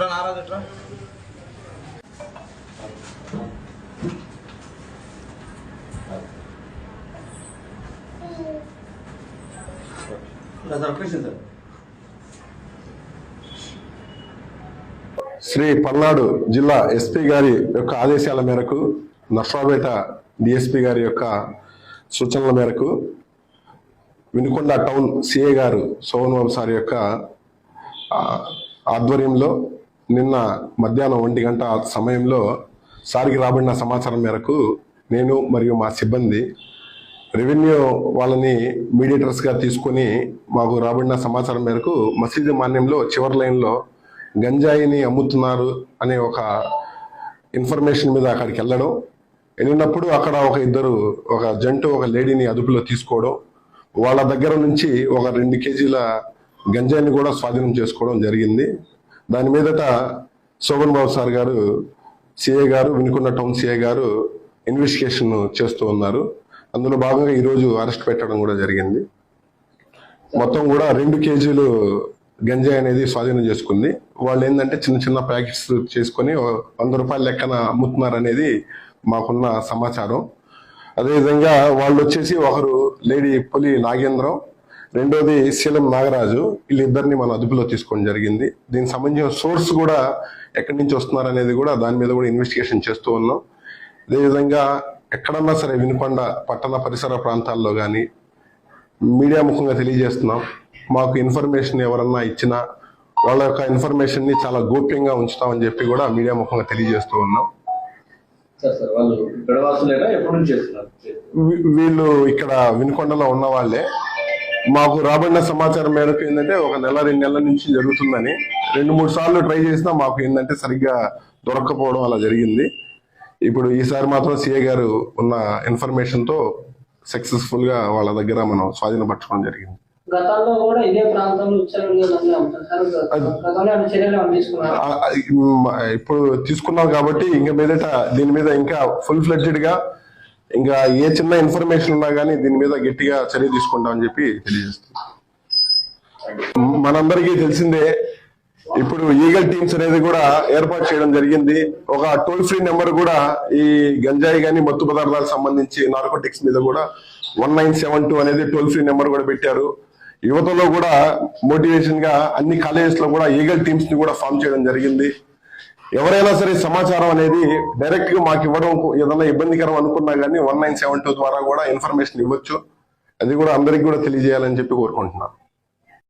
నారాజు శ్రీ పల్నాడు జిల్లా ఎస్పీ గారి యొక్క ఆదేశాల మేరకు నర్సాపేట డిఎస్పీ గారి యొక్క సూచనల మేరకు వినుకొండ టౌన్ సిఏ గారు సోమన్ బాబు సార్ యొక్క ఆధ్వర్యంలో నిన్న మధ్యాహ్నం ఒంటి గంట సమయంలో సార్కి రాబడిన సమాచారం మేరకు నేను మరియు మా సిబ్బంది రెవెన్యూ వాళ్ళని మీడియేటర్స్గా తీసుకొని మాకు రాబడిన సమాచారం మేరకు మసీదు మాన్యంలో చివరి లైన్లో గంజాయిని అమ్ముతున్నారు అనే ఒక ఇన్ఫర్మేషన్ మీద అక్కడికి వెళ్ళడం వెళ్ళినప్పుడు అక్కడ ఒక ఇద్దరు ఒక జంటు ఒక లేడీని అదుపులో తీసుకోవడం వాళ్ళ దగ్గర నుంచి ఒక రెండు కేజీల గంజాయిని కూడా స్వాధీనం చేసుకోవడం జరిగింది. దాని మీదట శోభన్ బాబు సార్ గారు సిఏ గారు వినుకొండ టౌన్ సిఏ గారు ఇన్వెస్టిగేషన్ చేస్తూ ఉన్నారు. అందులో భాగంగా ఈరోజు అరెస్ట్ పెట్టడం కూడా జరిగింది. మొత్తం కూడా రెండు కేజీలు గంజాయి అనేది స్వాధీనం చేసుకుంది. వాళ్ళు ఏంటంటే చిన్న చిన్న ప్యాకెట్స్ చేసుకొని వంద రూపాయల లెక్కన అమ్ముతున్నారు అనేది మాకున్న సమాచారం. అదేవిధంగా వాళ్ళు వచ్చేసి ఒకరు లేడీ పులి నాగేంద్రం రెండోది శీలం నాగరాజు. వీళ్ళిద్దరిని మనం అదుపులో తీసుకోవడం జరిగింది. దీనికి సంబంధించిన సోర్స్ కూడా ఎక్కడి నుంచి వస్తున్నారు అనేది కూడా దాని మీద కూడా ఇన్వెస్టిగేషన్ చేస్తూ ఉన్నాం. అదేవిధంగా ఎక్కడన్నా సరే వినుకొండ పట్టణ పరిసర ప్రాంతాల్లో కానీ మీడియా ముఖంగా తెలియజేస్తున్నాం. మాకు ఇన్ఫర్మేషన్ ఎవరన్నా ఇచ్చినా వాళ్ళ యొక్క ఇన్ఫర్మేషన్ని చాలా గోప్యంగా ఉంచుతామని చెప్పి కూడా మీడియా ముఖంగా తెలియజేస్తూ ఉన్నాం. Sir sir. వాళ్ళు ఇక్కడ వాసులేనా ఎప్పటి నుంచి చేస్తున్నారు? వీళ్ళు ఇక్కడ వినుకొండలో ఉన్న వాళ్ళే. మాకు రాబడిన సమాచారం మేరకు ఏంటంటే ఒక నెల రెండు నెలల నుంచి జరుగుతుందని రెండు మూడు సార్లు ట్రై చేసినా మాకు ఏంటంటే సరిగ్గా దొరక్కపోవడం అలా జరిగింది. ఇప్పుడు ఈసారి మాత్రం సిఏ గారు ఉన్న ఇన్ఫర్మేషన్తో సక్సెస్ఫుల్గా వాళ్ళ దగ్గర మనం స్వాధీనపరచుకోవడం జరిగింది. గతంలో కూడా ఇదే ప్రాంతంలో ఇప్పుడు తీసుకున్నాం కాబట్టి ఇంకా మీదట దీని మీద ఇంకా ఫుల్ ఫ్లెడ్జెడ్గా ఇంకా ఏ చిన్న ఇన్ఫర్మేషన్ ఉన్నా కానీ దీని మీద గట్టిగా చర్య తీసుకుంటామని చెప్పి తెలియజేస్తున్నాం. మనందరికీ తెలిసిందే ఇప్పుడు ఈగల్ టీమ్స్ అనేది కూడా ఏర్పాటు చేయడం జరిగింది. ఒక టోల్ ఫ్రీ నెంబర్ కూడా ఈ గంజాయి గాని మత్తు పదార్థాలకు సంబంధించి నార్కోటిక్స్ మీద కూడా వన్ నైన్ సెవెన్ టూ అనేది టోల్ ఫ్రీ నెంబర్ కూడా పెట్టారు. యువతలో కూడా మోటివేషన్గా అన్ని కాలేజెస్లో కూడా ఈగల్ టీమ్స్ని కూడా ఫామ్ చేయడం జరిగింది. ఎవరైనా సరే సమాచారం అనేది డైరెక్ట్గా మాకు ఇవ్వడం ఏదైనా ఇబ్బందికరం అనుకున్నా కానీ వన్ నైన్ సెవెన్ టూ ద్వారా కూడా ఇన్ఫర్మేషన్ ఇవ్వచ్చు. అది కూడా అందరికి కూడా తెలియజేయాలని చెప్పి కోరుకుంటున్నాను.